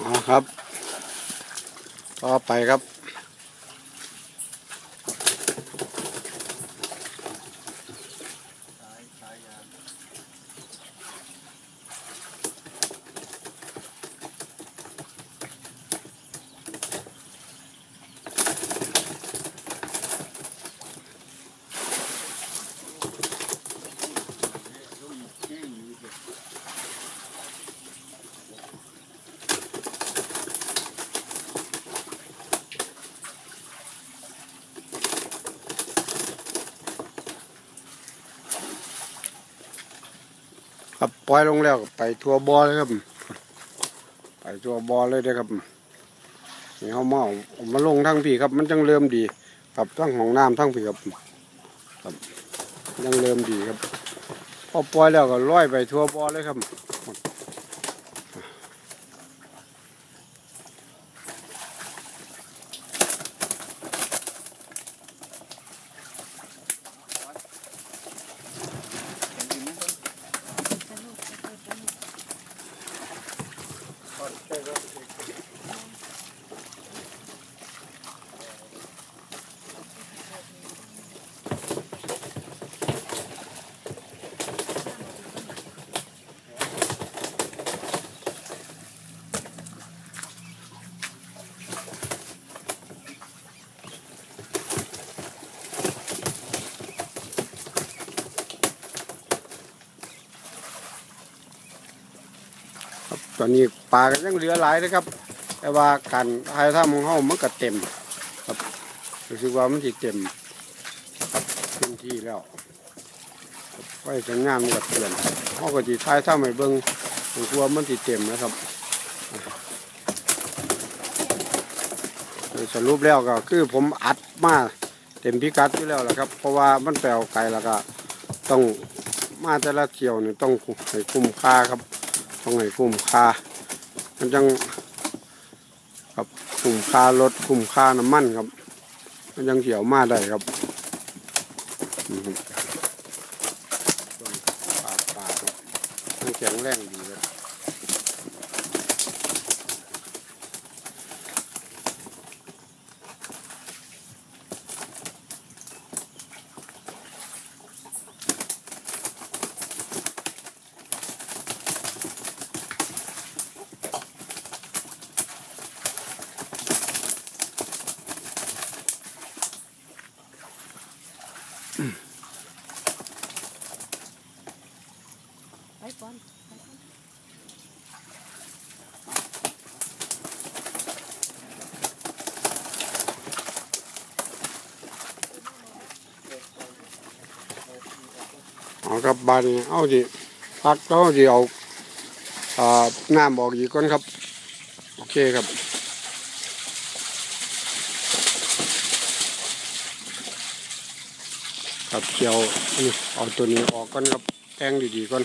อ๋อครับ ต่อไปครับ ครับปล่อยลงแล้วไปทัวบอเลยครับ ไปทัวบอเลยนะครับนี่เขามาเอามาลงทั้งผีครับ มันจังเริ่มดีครับทั้งของน้ำทั้งผีครับครับยังเริ่มดีครับพอปล่อยแล้วก็ลอยไปทัวบอเลยครับ ครับตอนนี้ปลาก็ยังเหลือหลายนะครับ แต่ว่าการทายถ้ำของเขามันก็เต็มครับรู้สึกว่ามันสิเต็มครับพื้นที่แล้วไว้สัญญาณมันก็เปลี่ยนเขาก็จีท้ายถ้ำให้เบิ้งผมกลัวมันสิเต็มนะครับสรุปแล้วก็คือผมอัดมาเต็มพิกัดอยู่แล้วแหละครับ เพราะว่ามันแปลวไกลแล้วก็ต้องมาแต่ละเที่ยวนี่ต้องให้คุ้มค่าครับ ต้องให้คุ้มค่ามันจังกับคุ้มค่ารถคุ้มค่าน้ำมันครับ มันยังเขียวมาได้ครับอืมปลาปลาครับมันแข็งแรงดีครับ เอาครับบานนี้เอาสิพักแล้วสิเอาอ่าน้ำบอกอีกก่อนครับ โอเคครับครับเกี่ยวนี่เอาตัวนี้ออกก่อนครับแทงดีๆก่อน